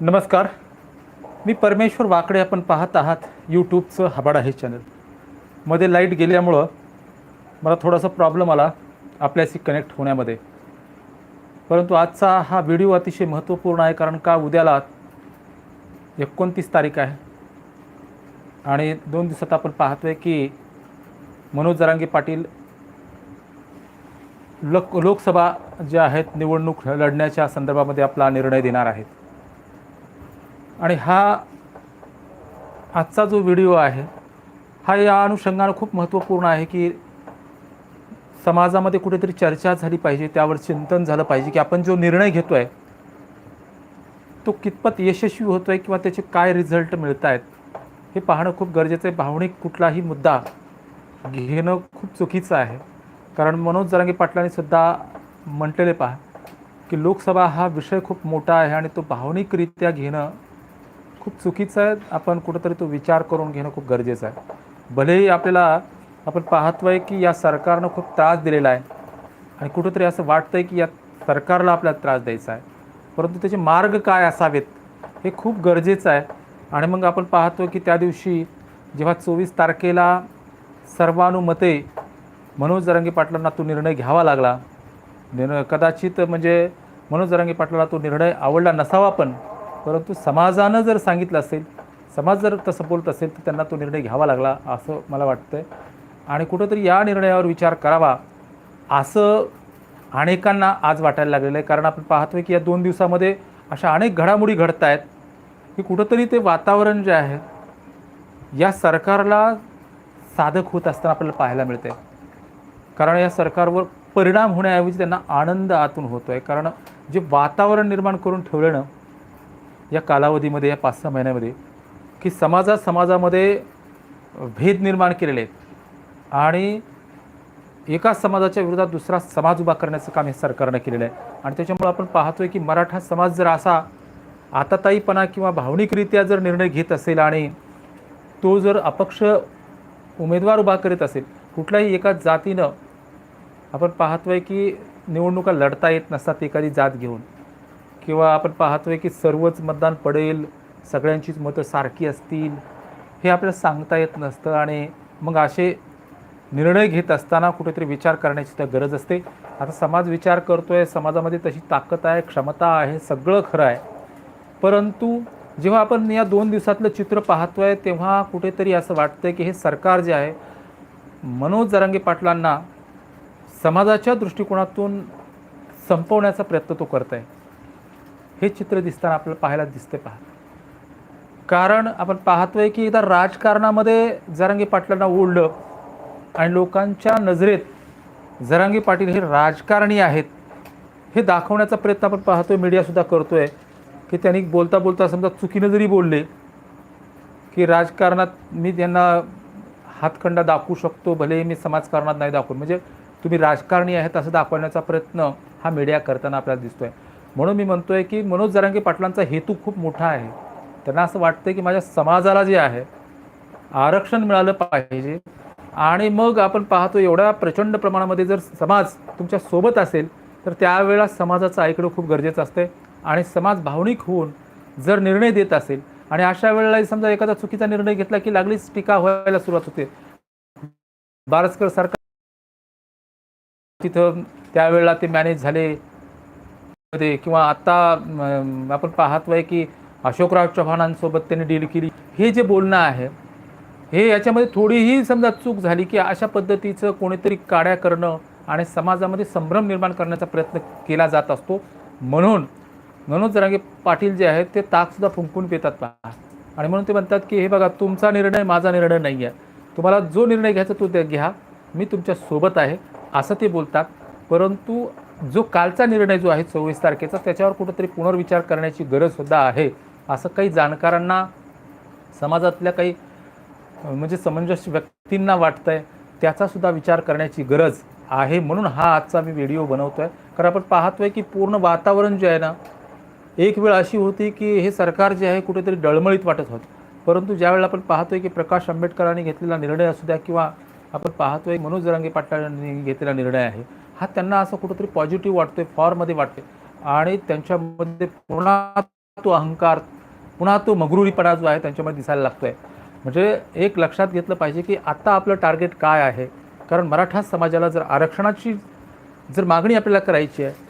नमस्कार. मी परमेश्वर वाकडे आपण पाहत आहात यूट्यूबचं हबाड आहे चॅनल. मध्ये लाइट गेल्यामुळं मला थोडासा प्रॉब्लेम आला आपल्याशी कनेक्ट होण्यामध्ये. परंतु आजचा हा व्हिडिओ अतिशय महत्त्वपूर्ण आहे कारण का उद्याला एकोणतीस तारीख आहे. आणि दोन दिवसात आपण पाहतोय की मनोज जरांगे पाटील लोक लोकसभा ज्या आहेत निवडणूक लढण्याच्या संदर्भामध्ये आपला निर्णय देणार आहेत. आणि हा आजचा जो व्हिडिओ आहे हा या अनुषंगानं खूप महत्त्वपूर्ण आहे की समाजामध्ये कुठेतरी चर्चा झाली पाहिजे त्यावर चिंतन झालं पाहिजे की आपण जो निर्णय घेतो आहे तो कितपत यशस्वी होतो आहे किंवा त्याचे काय रिझल्ट मिळत आहेत हे पाहणं खूप गरजेचं आहे. भावनिक कुठलाही मुद्दा घेणं खूप चुकीचं आहे. कारण मनोज जरांगे पाटलांनी सुद्धा म्हटलेले पहा की लोकसभा हा विषय खूप मोठा आहे आणि तो भावनिकरित्या घेणं खूप चुकीचं आहे. आपण कुठंतरी तो विचार करून घेणं खूप गरजेचं आहे. भलेही आपल्याला आपण पाहतोय की या सरकारनं खूप त्रास दिलेला आहे. आणि कुठंतरी असं वाटतं आहे की या सरकारला आपल्याला त्रास द्यायचा आहे. परंतु त्याचे मार्ग काय असावेत हे खूप गरजेचं आहे. आणि मग आपण पाहतो की त्या दिवशी जेव्हा चोवीस तारखेला सर्वानुमते मनोज जरांगे पाटलांना तो निर्णय घ्यावा लागला. निर्णय कदाचित म्हणजे मनोज जरांगे पाटलाला तो निर्णय आवडला नसावा पण. परंतु समाजानं जर सांगितलं असेल समाज जर तसं बोलत असेल तर त्यांना तो निर्णय घ्यावा लागला असं मला वाटतं आणि कुठंतरी या निर्णयावर विचार करावा असं अनेकांना आज वाटायला लागलेलं आहे. कारण आपण पाहतोय की या दोन दिवसामध्ये अशा अनेक घडामोडी घडत आहेत की कुठंतरी ते वातावरण जे आहे या सरकारला साधक होत असताना आपल्याला पाहायला मिळते कारण या सरकारवर परिणाम होण्याऐवजी त्यांना आनंद आतून होतो आहे कारण जे वातावरण निर्माण करून ठेवलं या कालावधीमध्ये या पाच सहा महिन्यामध्ये की समाजा समाजामध्ये भेद निर्माण केलेले आहेत. आणि एका समाजाच्या विरोधात दुसरा समाज उभा करण्याचं काम हे सरकारनं केलेलं आहे. आणि त्याच्यामुळे आपण पाहतोय की मराठा समाज जर असा आताताईपणा किंवा भावनिकरित्या जर निर्णय घेत असेल आणि तो जर अपक्ष उमेदवार उभा करीत असेल कुठल्याही एका जातीनं आपण पाहतोय की निवडणुका लढता येत नसतात एखादी जात घेऊन. किंवा आपण पाहतोय की सर्वच मतदान पडेल सगळ्यांचीच मतं सारखी असतील हे आपल्याला सांगता येत नसतं आणि मग असे निर्णय घेत असताना कुठेतरी विचार करण्याची त्या गरज असते. आता समाज विचार करतो आहे समाजामध्ये तशी ताकद आहे क्षमता आहे सगळं खरं आहे. परंतु जेव्हा आपण या दोन दिवसातलं चित्र पाहतो आहे तेव्हा कुठेतरी असं वाटतंय की हे सरकार जे आहे मनोज जरांगे पाटलांना समाजाच्या दृष्टिकोनातून संपवण्याचा प्रयत्न तो करत आहे हे चित्र दिसताना आपल्याला पाहायला दिसते पहा. कारण आपण पाहतोय की एकदा राजकारणामध्ये जरांगी पाटलांना ओढलं आणि लोकांच्या नजरेत जरांगी पाटील हे राजकारणी आहेत हे दाखवण्याचा प्रयत्न आपण पाहतोय मीडियासुद्धा करतोय की त्यांनी बोलता बोलता समजा चुकीनं जरी बोलले की राजकारणात मी त्यांना हातखंडा दाखवू शकतो भले मी समाजकारणात नाही दाखवून म्हणजे तुम्ही राजकारणी आहेत असं दाखवण्याचा प्रयत्न हा मीडिया करताना आपल्याला दिसतोय. म्हणून मी म्हणतोय की मनोज जरांगे पाटलांचा हेतू खूप मोठा आहे. त्यांना असं वाटतंय की माझ्या समाजाला जे आहे आरक्षण मिळालं पाहिजे. आणि मग आपण पाहतो एवढ्या प्रचंड प्रमाणामध्ये जर समाज तुमच्यासोबत असेल तर त्यावेळेला समाजाचं ऐकणं खूप गरजेचं असते आणि समाज भावनिक होऊन जर निर्णय देत असेल आणि अशा वेळेला समजा एखादा चुकीचा निर्णय घेतला की लागलीच टीका व्हायला सुरुवात होते. बारसकर सरकार तिथं त्यावेळेला ते मॅनेज झाले. मध्ये किंवा आता आपण आपण पाहतोय की अशोकराव चव्हाणांसोबत त्यांनी डील केली. हे जे बोलणं आहे हे याच्यामध्ये थोडीही समजा चूक झाली की अशा पद्धतीचं कोणीतरी काड्या करणं आणि समाजामध्ये संभ्रम निर्माण करण्याचा प्रयत्न केला जात असतो. म्हणून मनोज जरांगे पाटील जे आहेत ते ताकसुद्धा फुंकून पितात पहा. आणि म्हणून ते म्हणतात की हे बघा तुमचा निर्णय माझा निर्णय नाही आहे. तुम्हाला जो निर्णय घ्यायचा तो घ्या. मी तुमच्यासोबत आहे. असं ते बोलतात. परंतु जो कालचा निर्णय जो आहे चोवीस तारखेचा त्याच्यावर कुठंतरी पुनर्विचार करण्याची गरजसुद्धा आहे असं काही जाणकारांना समाजातल्या काही म्हणजे समंजस व्यक्तींना वाटतं आहे त्याचासुद्धा विचार करण्याची गरज आहे म्हणून हा आजचा मी व्हिडिओ बनवतो आहे कारण आपण पाहतोय की पूर्ण वातावरण जे आहे ना एक वेळ अशी होती की हे सरकार जे आहे कुठेतरी डळमळीत वाटत होतं. परंतु ज्यावेळेला आपण पाहतोय की प्रकाश आंबेडकरांनी घेतलेला निर्णय असू द्या किंवा आपण पाहतोय मनोज जरांगे पाटलांनी घेतलेला निर्णय आहे हा त्यांना असं कुठंतरी पॉझिटिव्ह वाटतोय फॉरमध्ये वाटतोय. आणि त्यांच्यामध्ये पुन्हा तो अहंकार पुन्हा तो मगरुरीपणा जो आहे त्यांच्यामध्ये दिसायला लागतो आहे म्हणजे एक लक्षात घेतलं पाहिजे की आत्ता आपलं टार्गेट काय आहे? कारण मराठा समाजाला जर आरक्षणाची जर मागणी आपल्याला करायची आहे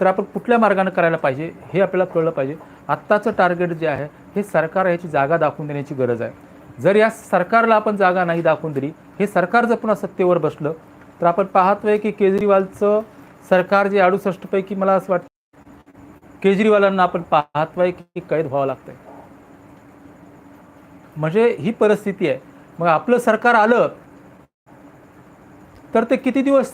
तर आपण कुठल्या मार्गाने करायला पाहिजे हे आपल्याला कळलं पाहिजे. आत्ताचं टार्गेट जे आहे हे सरकार याची जागा दाखवून देण्याची गरज आहे. जर या सरकारला आपण जागा नाही दाखवून दिली हे सरकार जर पुन्हा सत्तेवर बसलं तर आपण पाहतोय की केजरीवालचं सरकार जे अडुसष्टपैकी मला असं वाटतं केजरीवालांना आपण पाहतोय की कैद व्हावं लागतंय. म्हणजे ही परिस्थिती आहे. मग आपलं सरकार आलं तर ते किती दिवस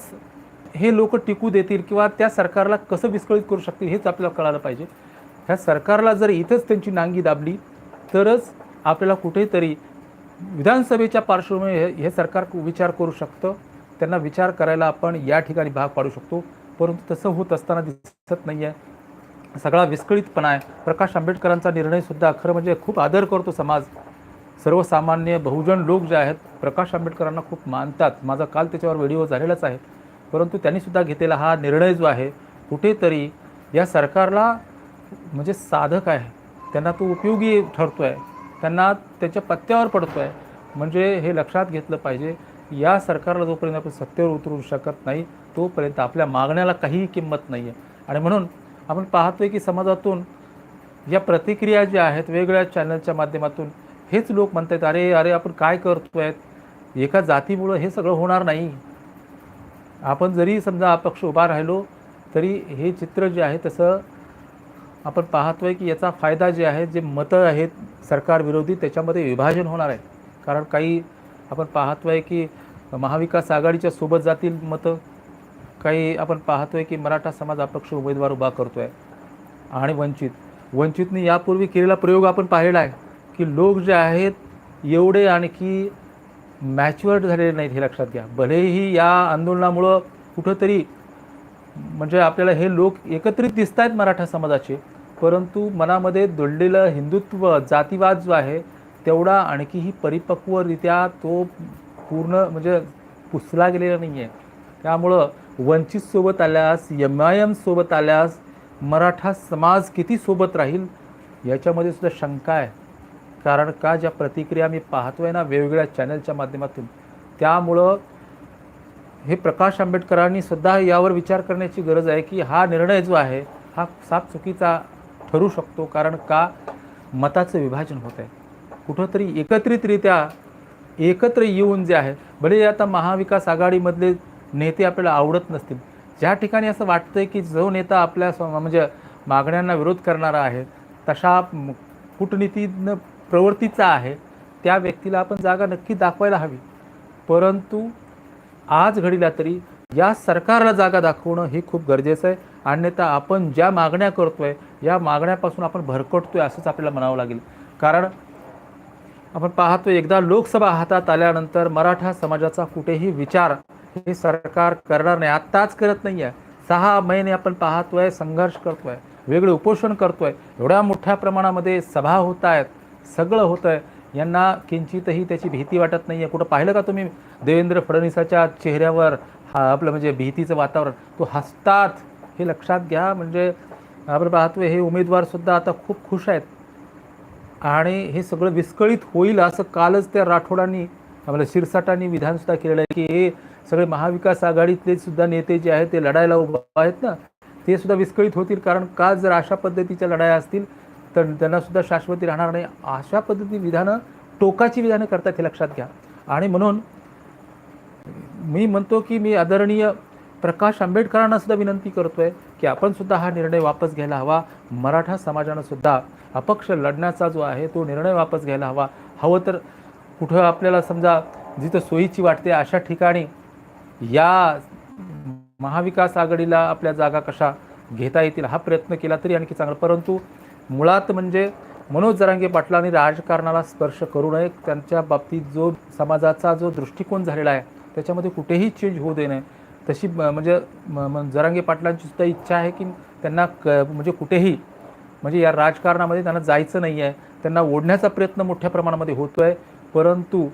हे लोक टिकू देतील किंवा त्या सरकारला कसं विस्कळीत करू शकतील हेच आपल्याला कळालं पाहिजे. ह्या सरकारला जर इथंच त्यांची नांगी दाबली तरच आपल्याला कुठेतरी विधानसभेच्या पार्श्वभूमीवर हे हे सरकार विचार करू शकतं. त्यांना विचार करायला आपण या ठिकाणी भाग पाडू शकतो. परंतु तसं होत असताना दिसत नाही आहे सगळा विस्कळीतपणा आहे. प्रकाश आंबेडकरांचा निर्णयसुद्धा खरं म्हणजे खूप आदर करतो समाज. सर्वसामान्य बहुजन लोक जे आहेत प्रकाश आंबेडकरांना खूप मानतात. माझा काल त्याच्यावर व्हिडिओ झालेलाच आहे. परंतु त्यांनीसुद्धा घेतलेला हा निर्णय जो आहे कुठेतरी या सरकारला म्हणजे साधक आहे. त्यांना तो उपयोगी ठरतो आहे त्यांना त्याच्या पत्त्यावर पडतो आहे म्हणजे हे लक्षात घेतलं पाहिजे. या सरकारला जोपर्यंत आपण सत्तेवर उतरू शकत नाही तोपर्यंत आपल्या मागण्याला काहीही किंमत नाही आहे आणि म्हणून आपण पाहतोय की समाजातून या प्रतिक्रिया ज्या आहेत वेगवेगळ्या चॅनलच्या माध्यमातून हेच लोक म्हणतात अरे अरे आपण काय करतोय एका जातीमुळं हे सगळं होणार नाही. आपण जरी समजा अपक्ष उभा राहिलो तरी हे चित्र जे आहे तसं आपण पाहतोय की याचा फायदा जे आहे जे मतं आहेत सरकारविरोधी त्याच्यामध्ये विभाजन होणार आहे. कारण काही आपण पाहतो आहे की महाविकास आघाडीच्या सोबत जातील मतं. काही आपण पाहतोय की मराठा समाज अपक्ष उमेदवार उभा करतो आहे आणि वंचित. वंचितने यापूर्वी केलेला प्रयोग आपण पाहिला आहे की लोक जे आहेत एवढे आणखी मॅच्युअर्ड झालेले नाहीत हे लक्षात घ्या. भलेही या आंदोलनामुळं कुठंतरी म्हणजे आपल्याला हे लोक एकत्रित दिसत आहेत मराठा समाजाचे परंतु मनामध्ये दडलेलं हिंदुत्व जातीवाद जो आहे तेवढा आणखीही परिपक्वरित्या तो पूर्ण म्हणजे पुसला गेलेला नाही आहे त्यामुळं वंचितसोबत आल्यास एम आय एमसोबत आल्यास मराठा समाज किती सोबत राहील याच्यामध्ये सुद्धा शंका आहे. कारण का ज्या प्रतिक्रिया मी पाहतो आहे ना वेगवेगळ्या चॅनलच्या माध्यमातून त्यामुळं हे प्रकाश आंबेडकरांनी सुद्धा यावर विचार करण्याची गरज आहे की हा निर्णय जो आहे हा साफ चुकीचा ठरू शकतो कारण का मताचं विभाजन होत आहे कुठंतरी एकत्रितरित्या एकत्र येऊन जे आहे भले आता महाविकास आघाडीमधले नेते आपल्याला आवडत नसतील ज्या ठिकाणी असं वाटतंय की जो नेता आपल्या म्हणजे मागण्यांना विरोध करणारा आहे तशा कूटनीतीनं प्रवृत्तीचा आहे त्या व्यक्तीला आपण जागा नक्की दाखवायला हवी. परंतु आज घडीला तरी या सरकारला जागा दाखवणं हे खूप गरजेचं आहे. अन्यथा आपण ज्या मागण्या करतोय या मागण्यापासून आपण भरकटतोय असंच आपल्याला म्हणावं लागेल. कारण आपण पाहतो एकदा लोकसभा हातात आल्यानंतर मराठा समाजाचा कुठेही विचार हे सरकार करणार नाही. आत्ताच करत नाही आहे सहा महिने आपण पाहतोय संघर्ष करतोय वेगळे उपोषण करतोय. एवढ्या मोठ्या प्रमाणामध्ये सभा होत आहेत सगळं होतं आहे. यांना किंचितही त्याची भीती वाटत नाही आहे कुठं पाहिलं का तुम्ही देवेंद्र फडणवीसाच्या चेहऱ्यावर हा आपलं म्हणजे भीतीचं वातावरण? तो हसतात. हे लक्षात घ्या. म्हणजे आपण पाहतोय हे उमेदवारसुद्धा आता खूप खुश आहेत. आणि हे सगळं विस्कळीत होईल असं कालच त्या राठोडांनी आम्हाला शिरसाटांनी विधानसुद्धा केलेलं आहे की हे सगळे महाविकास आघाडीतले सुद्धा नेते जे आहेत ते लढायला उभा आहेत ना. ते सुद्धा विस्कळीत होतील कारण का जर अशा पद्धतीच्या लढाया असतील तर त्यांना सुद्धा शाश्वती राहणार नाही. अशा पद्धती विधानं टोकाची विधानं करतात हे लक्षात घ्या. आणि म्हणून मी म्हणतो की मी आदरणीय प्रकाश आंबेडकरांना सुद्धा विनंती करतोय की आपण सुद्धा हा निर्णय वापस घ्यायला हवा. मराठा समाजानं सुद्धा अपक्ष लढण्याचा जो आहे तो निर्णय वापस घ्यायला हवा. हवं तर कुठं आपल्याला समजा जिथं सोयीची वाटते अशा ठिकाणी या महाविकास आघाडीला आपल्या जागा कशा घेता येतील हा प्रयत्न केला तरी आणखी चांगला. परंतु मुळात म्हणजे मनोज जरांगे पाटलांनी राजकारणाला स्पर्श करू नये. त्यांच्या बाबतीत जो समाजाचा जो दृष्टिकोन झालेला आहे त्याच्यामध्ये कुठेही चेंज होऊ दे नये. तशी म्हणजे म- जरांगे पाटलांची सुद्धा इच्छा आहे की त्यांना क म्हणजे कुठेही म्हणजे या राजकारणामध्ये त्यांना जायचं नाही आहे त्यांना ओढण्याचा प्रयत्न मोठ्या प्रमाणामध्ये होतो आहे परंतु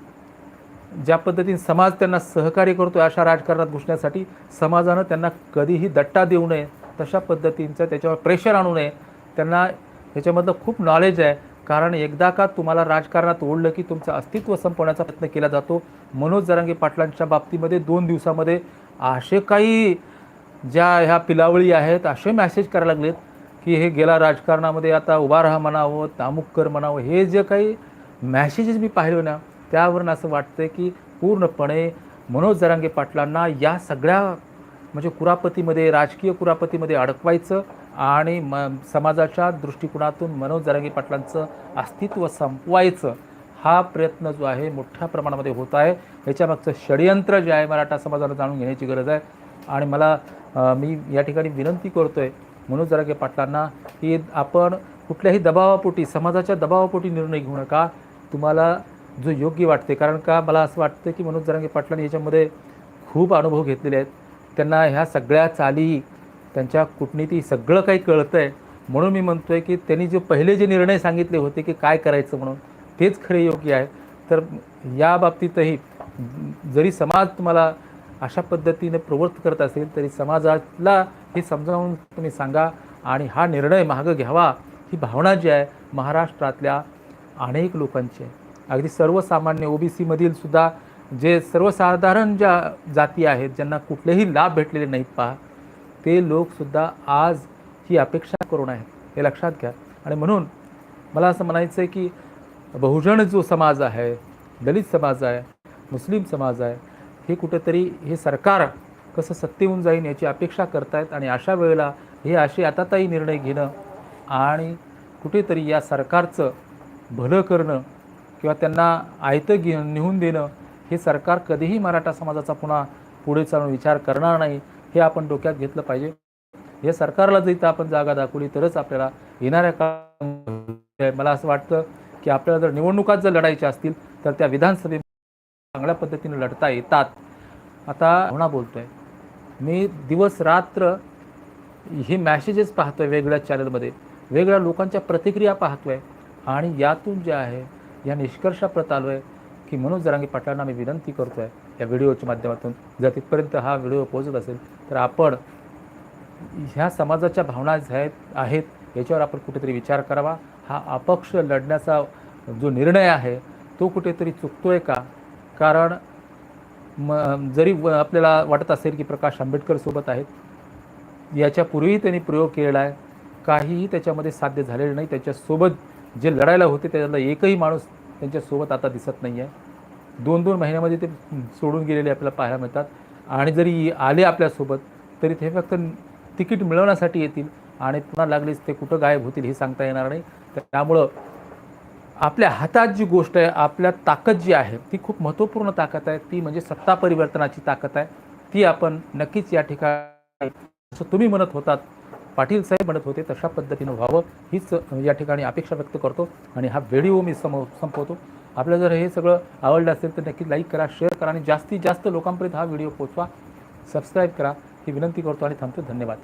ज्या पद्धतीने समाज त्यांना सहकार्य करतो अशा राजकारणात घुसण्यासाठी समाजानं त्यांना कधीही दट्टा देऊ नये तशा पद्धतींचं त्याच्यावर प्रेशर आणू नये. त्यांना ह्याच्यामधलं खूप नॉलेज आहे. कारण एकदा का तुम्हाला राजकारणात ओढलं की तुमचं अस्तित्व संपवण्याचा प्रयत्न केला जातो. मनोज जरांगे पाटलांच्या बाबतीमध्ये दोन दिवसामध्ये असे काही ज्या ह्या पिलावळी आहेत असे मॅसेज करायला लागलेत. की हे गेला राजकारणामध्ये आता उभा राहा म्हणावं तामुक्कर म्हणावं हे जे काही मॅसेजेस मी पाहिले ना त्यावरून असं वाटतं की पूर्णपणे मनोज जरांगे पाटलांना या सगळ्या म्हणजे कुरापतीमध्ये राजकीय कुरापतीमध्ये अडकवायचं आणि म समाजाच्या दृष्टिकोनातून मनोज जरांगे पाटलांचं अस्तित्व संपवायचं हा प्रयत्न जो आहे मोठ्या प्रमाणामध्ये होत आहे. ह्याच्यामागचं षडयंत्र जे आहे मराठा समाजाला जाणून घेण्याची गरज आहे. आणि मला मी या ठिकाणी विनंती करतो आहे मनोज जरागे पाटलांना की आपण कुठल्याही दबावापोटी समाजाच्या दबावापोटी निर्णय घेऊ नका. तुम्हाला जो योग्य वाटते कारण का मला असं वाटतं की मनोज जरांगे पाटलांनी याच्यामध्ये खूप अनुभव घेतलेले आहेत. त्यांना ह्या सगळ्या चाली त्यांच्या कूटनीती सगळं काही कळतं आहे म्हणून मी म्हणतो आहे की त्यांनी जे पहिले जे निर्णय सांगितले होते की काय करायचं म्हणून तेच खरे योग्य आहे. तर या बाबतीतही जरी समाज तुम्हाला अशा पद्धतीने प्रवृत्त करत असेल तरी समाजाला हे समजावून तुम्ही सांगा आणि हा निर्णय मागं घ्यावा ही भावना जी आहे महाराष्ट्रातल्या अनेक लोकांची आहे. अगदी सर्वसामान्य ओ ओबीसीमधील सुद्धा जे सर्वसाधारण ज्या जाती आहेत ज्यांना कुठलेही लाभ भेटलेले नाहीत पहा ते लोकसुद्धा आज ही अपेक्षा करून आहेत. हे लक्षात घ्या. आणि म्हणून मला असं म्हणायचं आहे की बहुजन जो समाज आहे दलित समाज आहे मुस्लिम समाज आहे हे कुठेतरी हे सरकार कसं सत्तेहून जाईन याची अपेक्षा करतायत आणि अशा वेळेला हे असे आताताही निर्णय घेणं आणि कुठेतरी या सरकारचं भलं करणं किंवा त्यांना आयतं घे नेऊन देणं हे सरकार कधीही मराठा समाजाचा पुन्हा पुढे चालून विचार करणार नाही हे आपण डोक्यात घेतलं पाहिजे. या सरकारला जर इथं आपण जागा दाखवली तरच आपल्याला येणाऱ्या काळात मला असं वाटतं की आपल्याला जर निवडणुकात जर लढायच्या असतील तर त्या विधानसभेत चांगल्या पद्धतीने लढता येतात. आता भावना बोलतोय. मी दिवस रात्र हे मॅसेजेस पाहतोय वेगळ्या चॅनलमध्ये वेगळ्या लोकांच्या प्रतिक्रिया पाहतोय. आणि यातून जे आहे या निष्कर्षाप्रत आलो आहे की मनोज जरांगे पाटलांना मी विनंती करतोय या व्हिडिओच्या माध्यमातून. जर तिथपर्यंत हा व्हिडिओ पोहोचत असेल तर आपण ह्या समाजाच्या भावना ज्या आहेत आहेत याच्यावर आपण कुठेतरी विचार करावा. हा अपक्ष लढण्याचा जो निर्णय आहे तो कुठेतरी चुकतोय का? कारण म जरी व- आपल्याला वाटत असेल की प्रकाश आंबेडकर सोबत आहेत याच्यापूर्वीही त्यांनी प्रयोग केलेला आहे. काहीही त्याच्यामध्ये साध्य झालेलं नाही. त्याच्यासोबत जे लढायला होते त्याच्यातला एकही माणूस त्यांच्यासोबत आता दिसत नाही आहे दोन दोन महिन्यामध्ये ते सोडून गेलेले आपल्याला पाहायला मिळतात. आणि जरी आले आपल्यासोबत तरी ते फक्त तिकीट मिळवण्यासाठी येतील आणि पुन्हा लागलीच ते कुठं गायब होतील हे सांगता येणार नाही. तर त्यामुळं आपल्या हातात जी गोष्ट आहे आपल्या ताकद जी आहे ती खूप महत्त्वपूर्ण ताकद आहे. ती म्हणजे सत्ता परिवर्तनाची ताकद आहे. ती आपण नक्कीच या ठिकाणी जसं तुम्ही म्हणत होतात पाटील साहेब म्हणत होते तशा पद्धतीनं व्हावं हीच या ठिकाणी अपेक्षा व्यक्त करतो आणि हा व्हिडिओ मी सम संपवतो. आपल्याला जर हे सगळं आवडलं असेल तर नक्की लाईक करा शेअर करा आणि जास्तीत जास्त लोकांपर्यंत हा व्हिडिओ पोचवा सबस्क्राईब करा ही विनंती करतो आणि थांबतो. धन्यवाद.